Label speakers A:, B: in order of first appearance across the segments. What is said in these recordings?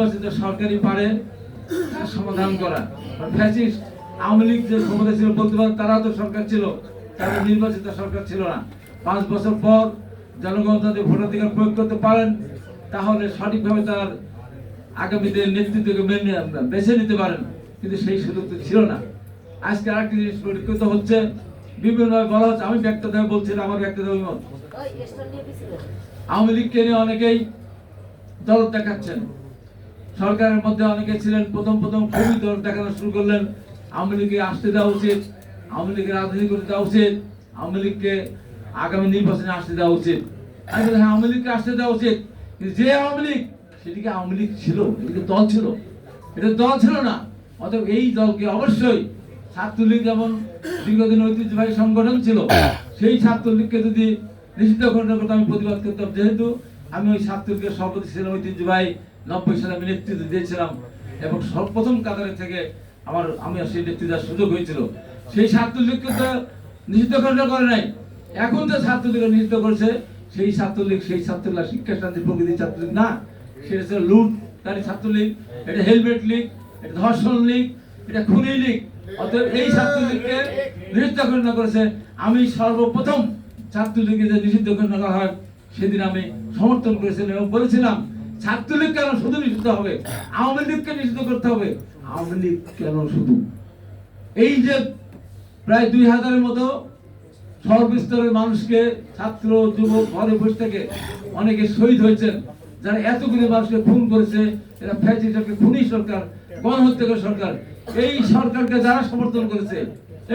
A: নির্বাচিত সরকারই পারে সমাধান করা। ফ্যাসিস্ট আওয়ামী লীগ যে ক্ষমতা ছিল বলতে পারেন তারা তো সরকার ছিল তারা নির্বাচিত সরকার ছিল না। পাঁচ বছর পর জনগণ তাদের ভোটাধিকার প্রয়োগ করতে পারেন তাহলে সঠিকভাবে তার আগামীতে নেতৃত্বকে মেনে বেছে নিতে পারেন। কিন্তু সেই সুযোগ তো ছিল না। আজকে আরেকটি জিনিস পরীক্ষিত হচ্ছে বিভিন্নভাবে বলা হচ্ছে আমি ব্যক্তিগতভাবে বলছি না, আমার ব্যক্তিগত অভিমত। আওয়ামী লীগকে নিয়ে অনেকেই দল দেখাচ্ছেন সরকারের মধ্যে অনেকে ছিলেন প্রথম প্রথম খুবই দল দেখানো শুরু করলেন। আওয়ামী লীগকে আসতে দেওয়া উচিত আওয়ামী লীগের রাজনীতি করতে দেওয়া উচিত আওয়ামী লীগকে আগামী নির্বাচনে আসতে দেওয়া উচিত। আমি বলি, হ্যাঁ আওয়ামী লীগকে আসতে দেওয়া উচিত কিন্তু যে আওয়ামী লীগ সেটিকে আওয়ামী লীগ ছিল এটিকে দল ছিল। এটা দল ছিল না অতএব এই দলকে অবশ্যই ছাত্রলীগ যেমন দীর্ঘদিন ঐতিহ্যবাহী সংগঠন ছিল সেই ছাত্রলীগকে যদি নিষিদ্ধ ঘটনা করতে আমি প্রতিবাদ করতাম যেহেতু আমি ওই ছাত্রলীগের সভাপতি ছিলাম ঐতিহ্যবাহী নব্বই সালে আমি নেতৃত্ব দিয়েছিলাম এবং সর্বপ্রথম কাতারে থেকে আমার, আমি সেই নেতৃত্ব দেওয়ার সুযোগ হয়েছিল। সেই ছাত্রলীগকে তো নিষিদ্ধ ঘটনা করে নাই। এখন তো ছাত্রলীগ নিষিদ্ধ করেছে, সেই ছাত্রলীগ সেই ছাত্রলীগ শিক্ষা শান্তি প্রকৃতির ছাত্রলীগ না। সেটা হচ্ছে লুটকারী ছাত্রলীগ, এটা হেলমেট লীগ, এটা ধর্ষণ লীগ, এটা খুনি লীগ। অতএব এই ছাত্রলীগকে নিষিদ্ধ ঘোষণা করেছে। আমি সর্বপ্রথম ছাত্রলীগকে যে নিষিদ্ধ ঘোষণা করা হয়, সেদিন আমি সমর্থন করেছিলাম এবং বলেছিলাম ছাত্রলীগ কেন শুধু নিষিদ্ধ হবে? আওয়ামী লীগকে নিষিদ্ধ করতে হবে? আওয়ামী লীগ কেন শুধু? এই যে প্রায় দুই হাজারের মতো সর্বস্তরের মানুষকে ছাত্র, যুবক, ঘরে বসে থেকে অনেকে শহীদ হয়েছেন, যারা এতগুলি মানুষকে খুন করেছে, এরা ফ্যাসিস্টকে, খুনি সরকার গণহত্যাকার সরকার। এই সরকারকে যারা সমর্থন করেছে,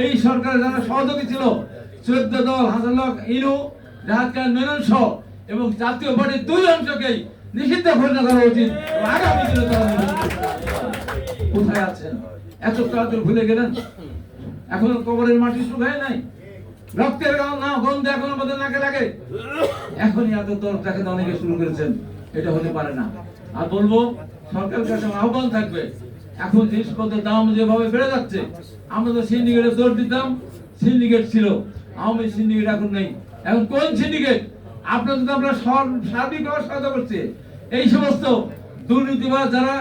A: এই সরকারের যারা সহযোগী ছিল, চোদ্দ দল, হাজার ইনু রাহাত এবং জাতীয় পার্টির দুই অংশকেই নিষিদ্ধ ঘোষণা করা উচিত। আগামী দিনে তারা কোথায় আছেন? এত তাড়াতাড়ি ভুলে গেলেন? এখনও কবরের মাটি শুকায় নাই? রক্তের না গন্ধ এখন আমাদের নাকে লাগে? এখনই এত দর দেখাতে অনেকে শুরু করেছেন। এটা হতে পারে না। আর বলব, সরকারের কাছে আহ্বান থাকবে, এখন জিনিসপত্রের দাম যেভাবে বেড়ে যাচ্ছে, আমরা তো সিন্ডিকেটে দৌড় দিতাম, সিন্ডিকেট ছিল। আওয়ামী সিন্ডিকেট এখন নেই। এখন কোন সিন্ডিকেট? আপনাদের তো আমরা সর- সার্বিকভাবে সহায়তা করছি এই সমস্ত দুর্নীতিবাজ যারা,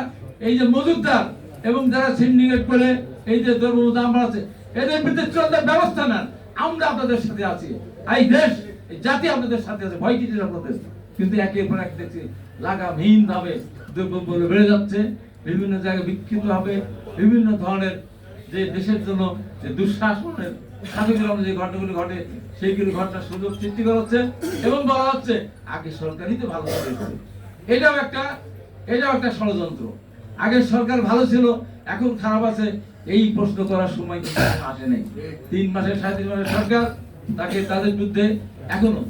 A: এই যে মজুদার এবং যারা সিন্ডিকেট করে এই যে দ্রব্য দাম বাড়াচ্ছে এদের বিরুদ্ধে চলতে ব্যবস্থা নেন। আমরা আপনাদের সাথে আছি। এই দেশ, এই জাতি আপনাদের সাথে আছে। ভয় কিছু আপনাদের কিন্তু একের পর এক দেখছি লাগামহীন ভাবে দ্রব্যমূল্য বেড়ে যাচ্ছে। বিভিন্ন জায়গায় বিক্ষিপ্ত হবে বিভিন্ন ধরনের যে দেশের জন্য যে দুঃশাসনের সাথীগুলো যে ঘটনাগুলি ঘটে, সেইগুলি ঘটনার সুযোগ সৃষ্টি করা হচ্ছে এবং বলা হচ্ছে, আগে সরকারই তো ভালো করেছে এটাও একটা এটাও একটা ষড়যন্ত্র। আগের সরকার ভালো ছিল, এখন খারাপ আছে, এই প্রশ্ন করার সময় আসে নাই। তিন মাসের, সাড়ে তিন মাসের সরকার তাকে তাদের বিরুদ্ধে এখনও।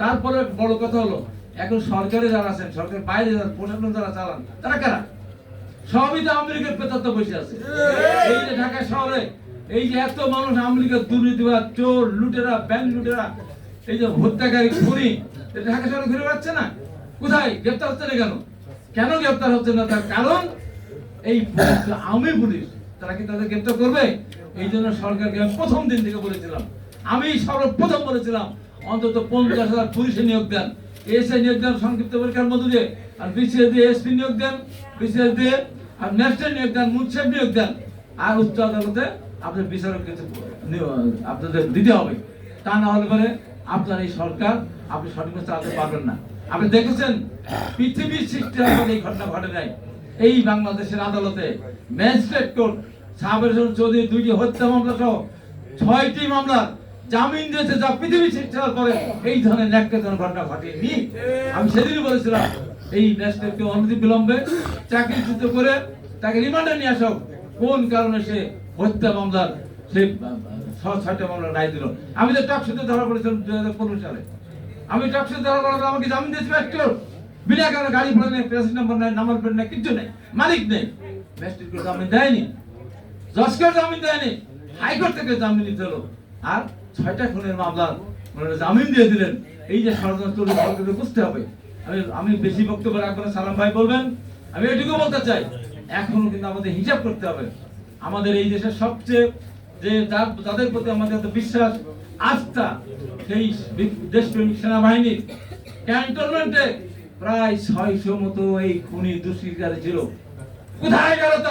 A: তারপরে বড় কথা হলো, এখন সরকারে যারা আছেন, সরকার বাইরে যারা, প্রশাসন যারা চালান, তারা কারা? সবই তো আমেরিকার পেতাত্তা বসে আছে। এই যে ঢাকা শহরে, এই যে এত মানুষ আমেরিকার দুর্নীতিবাদ চোর, লুটেরা, ব্যাংক লুটেরা, এই যে হত্যাকারী খুনি ঢাকা শহরে ঘুরে বেড়াচ্ছে না? কোথায়? গ্রেপ্তার হচ্ছে না কেন? কেন গ্রেপ্তার হচ্ছে না? তার কারণ, এই আওয়ামী পুলিশ, তারা কি তাদের গ্রেপ্তার করবে? এই জন্য সরকারকে আমি প্রথম দিন থেকে বলেছিলাম। আমি সর্বপ্রথম বলেছিলাম, অন্তত পঞ্চাশ হাজার পুলিশে নিয়োগ দেন। এসে নিয়োগ দেন সংক্ষিপ্ত পরীক্ষার মধ্য দিয়ে, আর বিসিএস দিয়ে এসপি নিয়োগ দেন, বিসিএস দিয়ে, আর ম্যাজিস্ট্রেট নিয়োগ দেন মুন্সেফ নিয়োগ দেন। আর উচ্চ আদালতে আপনার বিচারক আপনাদের দিতে হবে। তা না হলে পরে আপনার এই সরকার, আপনি সঠিক চালাতে পারবেন না। আপনি দেখেছেন, পৃথিবীর সৃষ্টি এই ঘটনা ঘটে নাই। এই বাংলাদেশের আদালতে ম্যাজিস্ট্রেট কোর্ট চৌধুরী দুইটি হত্যা মামলা সহ ছয়টি মামলা জামিন দিয়েছে যা পৃথিবী এই ধরনের ঘটনা ঘটেনি। আমি সেদিনই বলেছিলাম, এই ম্যাজিস্ট্রেটকে অনতি বিলম্বে চাকরিচ্যুত করে তাকে রিমান্ডে নিয়ে আসো কোন কারণে সে হত্যা মামলার, সে ছ ছয়টা মামলা রায় দিল? আমি তো টকশোতে ধরা পড়েছিলাম দু হাজার পনেরো সালে। আমি ধরা পড়াতে আমাকে জামিন দিয়েছিল একটু বিনা কারণে গাড়ি ফোড়া নেই প্রেসিডেন্ট নাম্বার নেই নাম্বার প্লেট নেই কিচ্ছু নেই, মালিক নেই। জামিন দেয়নি। জজকেও জামিন দেয়নি। হাইকোর্ট থেকে জামিন দিতে হলো। আর ছয়টা খুনের মামলা ওনারা জামিন দিয়ে দিলেন। এই যে ষড়যন্ত্র বুঝতে হবে। আমি আমি বেশি বক্তব্য রাখব সালাম ভাই বলবেন। আমি এটুকু বলতে চাই, এখনও কিন্তু আমাদের হিসাব করতে হবে। আমাদের এই দেশের সবচেয়ে যে যাদের প্রতি আমাদের এত বিশ্বাস, আস্থা সেই দেশপ্রেমিক সেনাবাহিনীর ক্যান্টনমেন্টে প্রায় ছয়শো মতো এই খুনি দুষ্কৃতকারী ছিল। কোথায় গেল তারা?